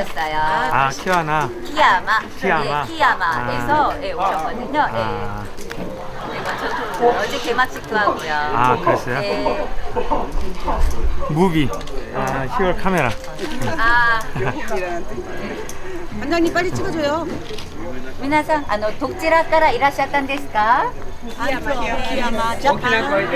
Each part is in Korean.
오셨어요. 아, 키와나. 키아마. 키아마. 예, 키아마에서 예, 오셨거든요. 아, 예. 네, 저도 어제 개막식도 하고요. 아, 그랬어요? 예. 무비. 아, 10월 카메라. 아, 반장님 빨리 찍어줘요. 미나상, 아, 독지라카라 일하셨단 데스까? I'm from Kiyama, Japan.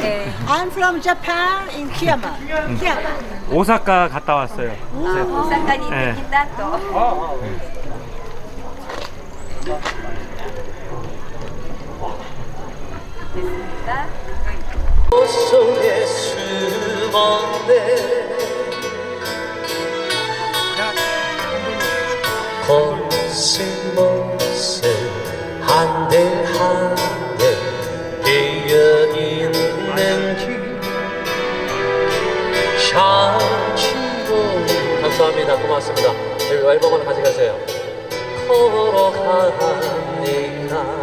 네. I'm from Japan in Kiyama. Kiyama. 오사카 갔다 왔어요. 오사카니 네. 느낀다 또. 됐습니다. 걷 감사합니다 고맙습니다. 여기 앨범 하나 가져가세요. 걸어갑니다 고맙습니다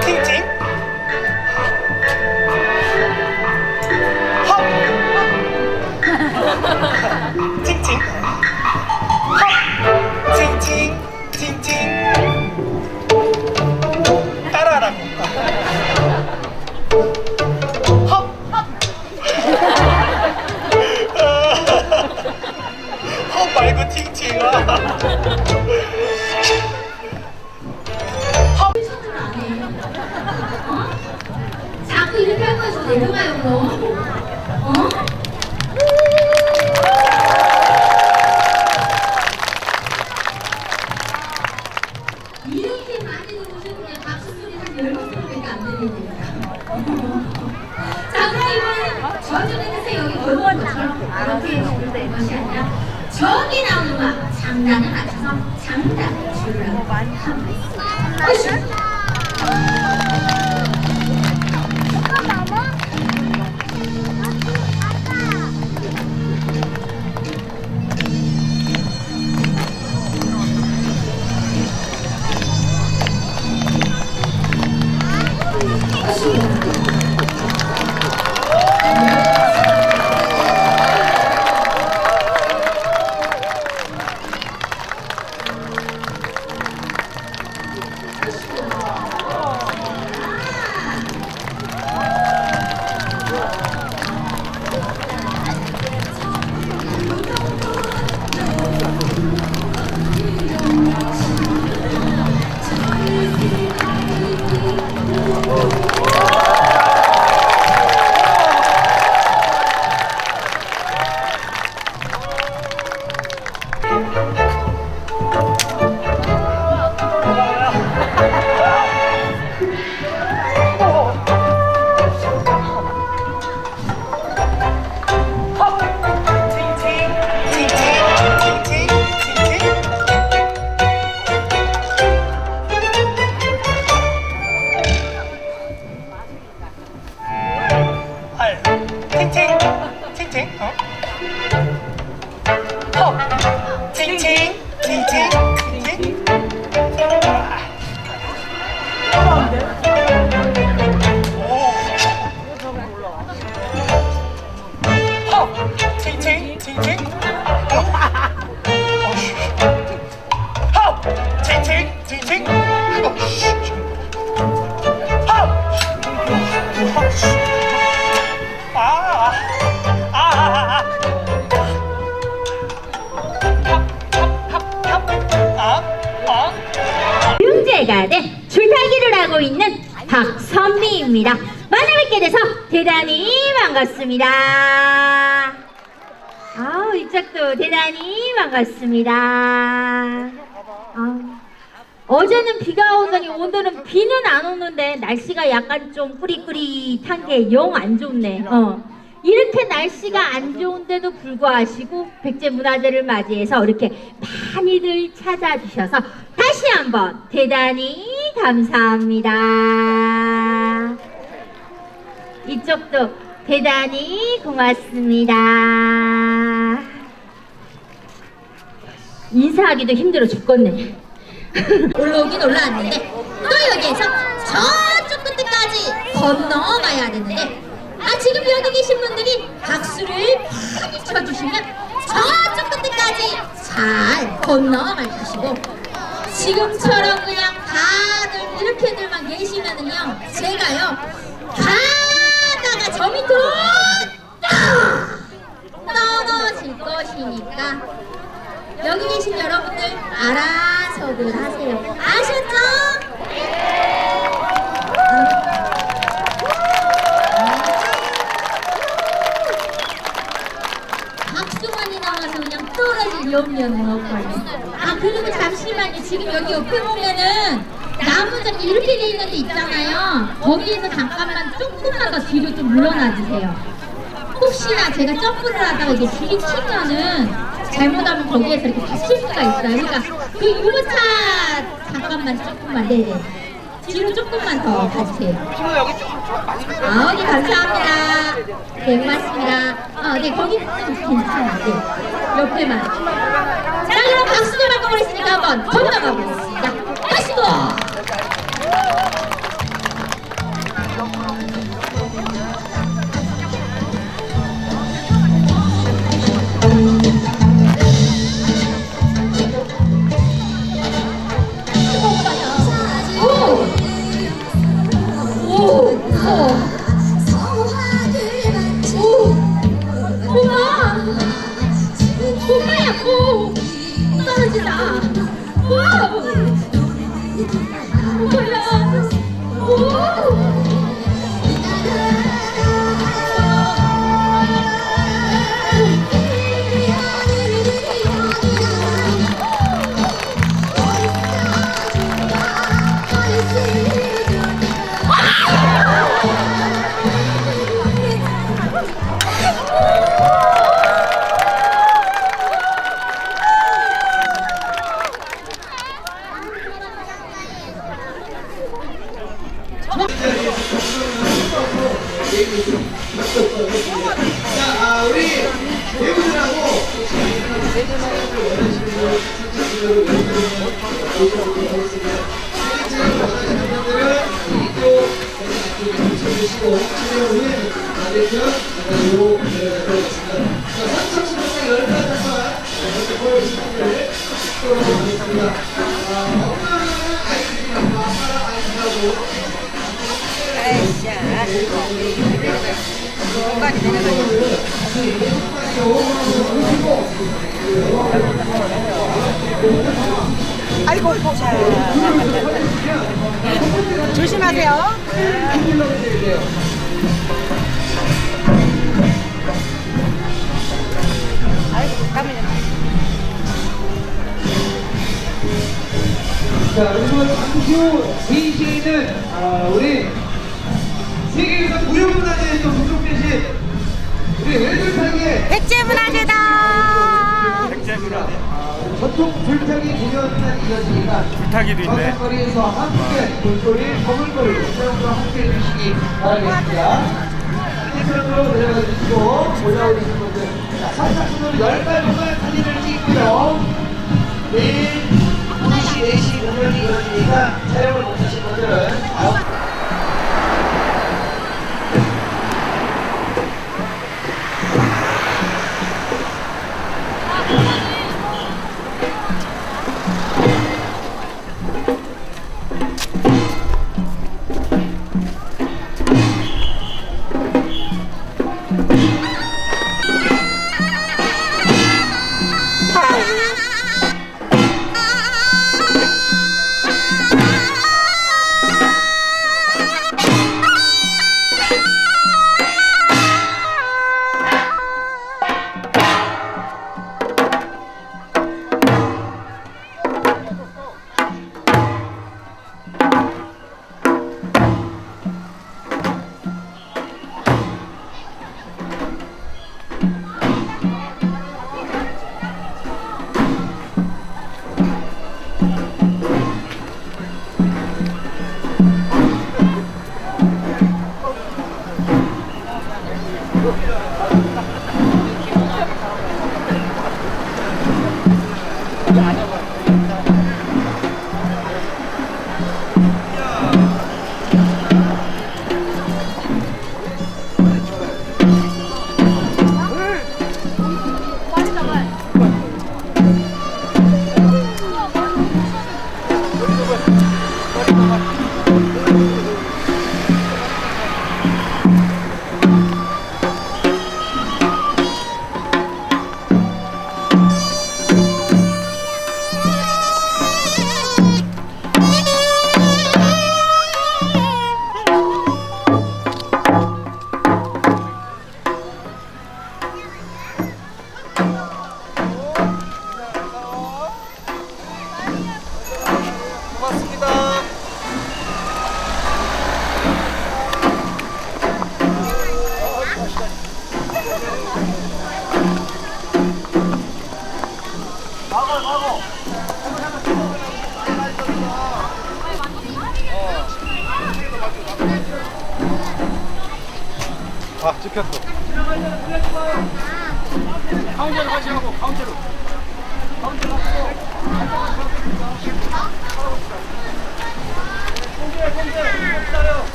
听见。 전전에 여기 골고루 이렇게 해주면 되는 것이 아니라 저기 나오는 음악 장단에 맞춰서 장단을 주라고 합니다. 아, 융재가대 줄타기를 하고 있는 박선미입니다. 만나뵙게 돼서 대단히 반갑습니다. 이쪽도 대단히 반갑습니다. 아우, 어제는 비가 오더니 오늘은 비는 안 오는데 날씨가 약간 좀 꾸리꾸리한 게 영 안 좋네. 어. 이렇게 날씨가 안 좋은데도 불구하시고 백제문화제를 맞이해서 이렇게 많이들 찾아주셔서 다시 한번 대단히 감사합니다. 이쪽도 대단히 고맙습니다. 인사하기도 힘들어 죽겠네. 올라오긴 올라왔는데 또 여기에서 저쪽 끝까지 건너가야 되는데 아 지금 여기 계신 분들이 박수를 많이 쳐주시면 저쪽 끝까지 잘 건너갈 것이고 지금처럼 그냥 다들 이렇게들만 계시면은요 제가요 가다가 저 밑으로 딱 떨어질 것이니까 여기 계신 여러분들 알아서들 하세요. 아셨죠? 박수만이 나와서 그냥 떨어질 염려는 없어요. 아 그리고 잠시만요. 지금 여기 옆에 보면은 나무젓 이렇게 돼 있는 데 있잖아요. 거기에서 잠깐만 조금만 더 뒤로 좀 물러나 주세요. 혹시나 제가 점프를 하다가 이게 튀면은 잘못하면 거기에서 이렇게 다칠 수가 있어요. 그러니까 그 유모차 잠깐만 조금만 네네 뒤로 조금만 더 가주세요. 아, 네 감사합니다. 네 고맙습니다. 아, 네 거기는 괜찮아요. 네 옆에만. 자 그럼 박수를 받고 그랬으니까 한번 건너가 보겠습니다. 아이고 보자. 조심하세요. 아이고 땀을 자, 그리고 잠시 후 3시에 있는 아, 우리 세계에서 무형문화재에 또 등록되신 우리 애들타기의 백제문화재다. 백제문화재 전통 줄타기 공연이 이어지니까 불타기도 있네. 거리에서 함께 볼거리, 버물거리, 체험과 함께 해주시기 바라겠습니다. 이쪽으로 내려가 주시고 올라오신 분들 자, 선착순으로 10발만 사진을 찍고요. 내일 2시, 4시 공연이 이어지니까 촬영을 못하신 분들은 다음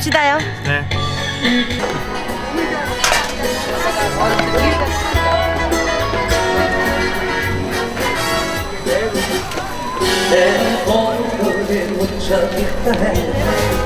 갑시다요. 네. 내 얼굴에 묻혀있다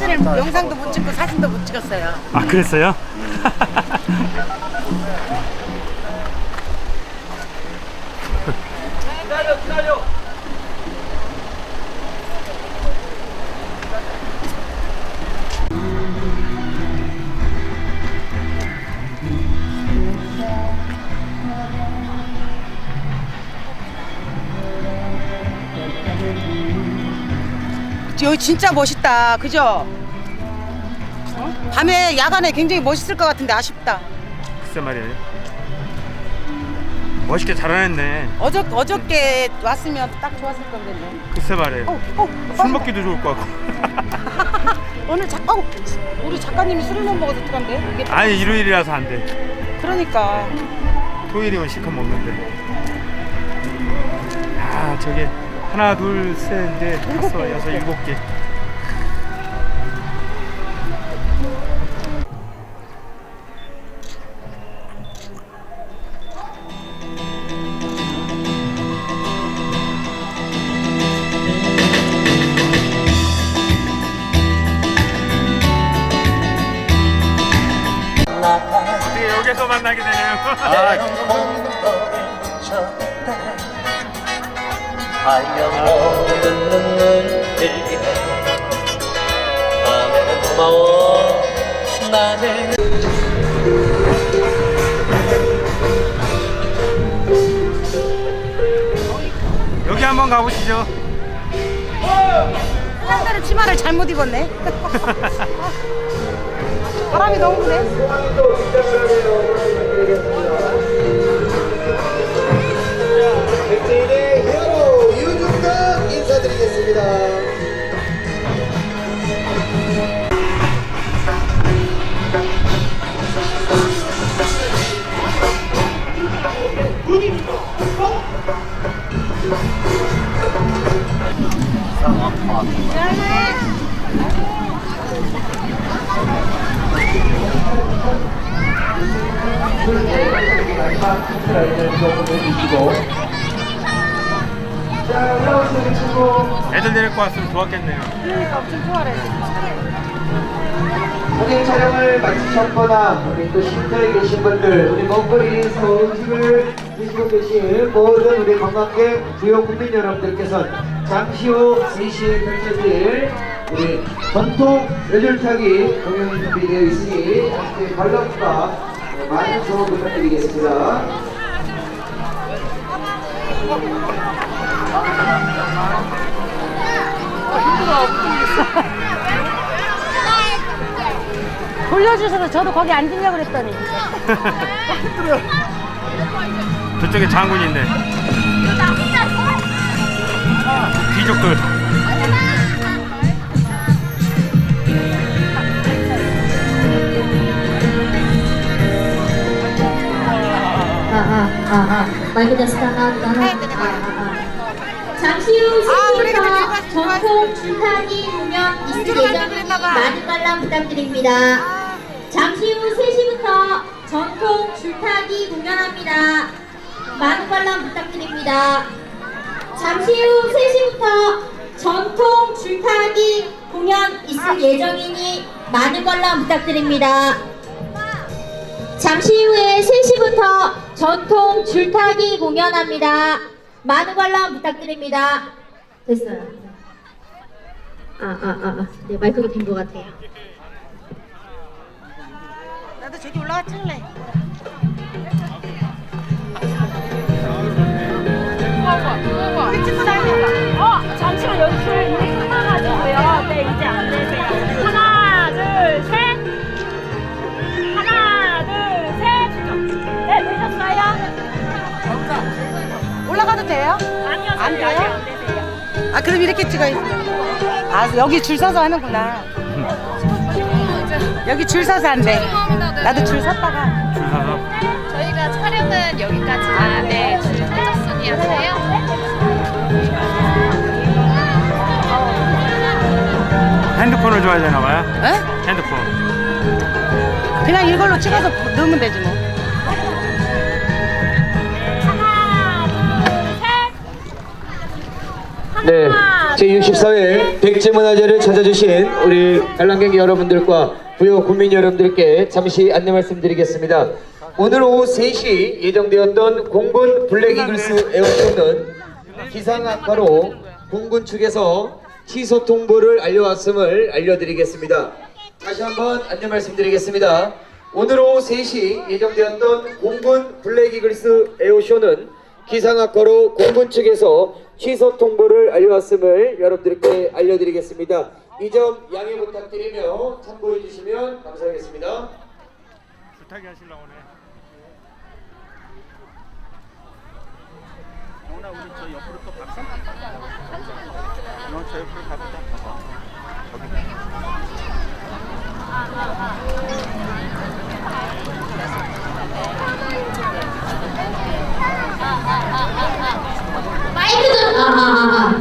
사진을 영상도 못 찍고 사진도 못 찍었어요. 아 그랬어요? 여기 진짜 멋있다. 그죠? 어? 밤에 야간에 굉장히 멋있을 것 같은데 아쉽다. 글쎄 말이에요 멋있게 잘하냈네 어저 어저께 왔으면 딱 좋았을 건데. 글쎄 말이에요 어, 어, 술 먹기도 좋을 것 같고 오늘 작가 어, 우리 작가님이 술을 못 먹어서 어떡한데? 이게 아니 일요일이라서 안 돼 그러니까 토요일이면 실컷 먹는데 아 저게 하나 둘셋넷 다섯 여섯 일곱 개 한번 가보시죠 사람들은 치마를 잘못 입었네. 바람이 너무 부네. 백제인의 히어로 유중덕 인사드리겠습니다. 애들 데리고 왔으면 좋았겠네요. 그러니까 촬영을 마치셨거나 우리 또 심사에 계신 분들 우리 먹거리에서 음식을 드시고 계신 모든 우리 관광객 주요 국민 여러분들께서는 잠시 후 3시에 펼쳐질 우리 전통 여줄타기 공연이 준비되어 있으니 함께 관람과 많은 조언 부탁드리겠습니다. 돌려주셔서 저도 거기 앉으려고 그랬더니. 저쪽에 장군인데 귀족들 잠시 후 아, 그래, 그래, 3시부터 좋았어, 전통 줄타기 공연 있을 예정이니. 많은 관람 부탁드립니다. 잠시 후 3시부터 전통 줄타기 공연합니다. 많은 관람 부탁드립니다. 잠시 후 3시부터 전통 줄타기 공연 있을 예정이니 많은 관람 부탁드립니다. 잠시 후에 3시부터 전통 줄타기 공연합니다. 많은 관람 부탁드립니다. 됐어요. 아, 아, 아, 아. 네, 마이크가 된 것 같아요. 나도 저기 올라가 찍을래. 안안 되세요. 아 그럼 이렇게 찍어야지. 아 여기 줄 서서 하는구나. 여기 줄 서서 한대. 나도 줄 섰다가. 줄 서서 저희가 촬영은 여기까지. 아, 네. 줄 사적순이 하세요? 핸드폰을 줘야 되나 봐요. 에? 핸드폰. 그냥 이걸로 찍어서 넣으면 되지 뭐. 네, 제64회 백제문화제를 찾아주신 우리 관람객 여러분들과 부여 국민 여러분들께 잠시 안내 말씀드리겠습니다. 오늘 오후 3시 예정되었던 공군 블랙이글스 에어쇼는 기상악화로 공군 측에서 취소 통보를 알려왔음을 알려드리겠습니다. 다시 한번 안내 말씀드리겠습니다. 오늘 오후 3시 예정되었던 공군 블랙이글스 에어쇼는 기상악화로 공군 측에서 취소 통보를 알려왔음을 여러분들께 알려드리겠습니다. 이 점 양해 부탁드리며 참고해 주시면 감사하겠습니다. 줄타기 하시려고 오네. 영훈아 우리 저 옆으로 또 갔어? 너저 옆으로 가보자. 마이크 좀, 아, 아, 아,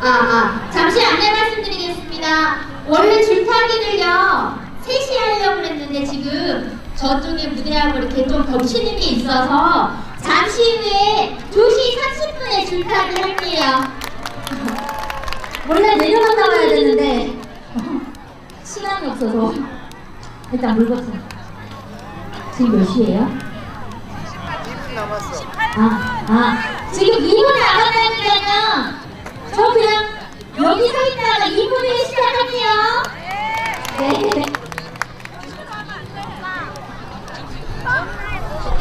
아, 아, 아, 잠시 안내 말씀드리겠습니다. 원래 줄타기를요, 3시 하려고 했는데 지금 저쪽에 무대하고 이렇게 좀 겹치는 게 있어서 잠시 후에 2시 30분에 줄타기 할게요. 원래 내려갔다 와야 되는데 시간이 없어서 일단 물건서 지금 몇 시예요?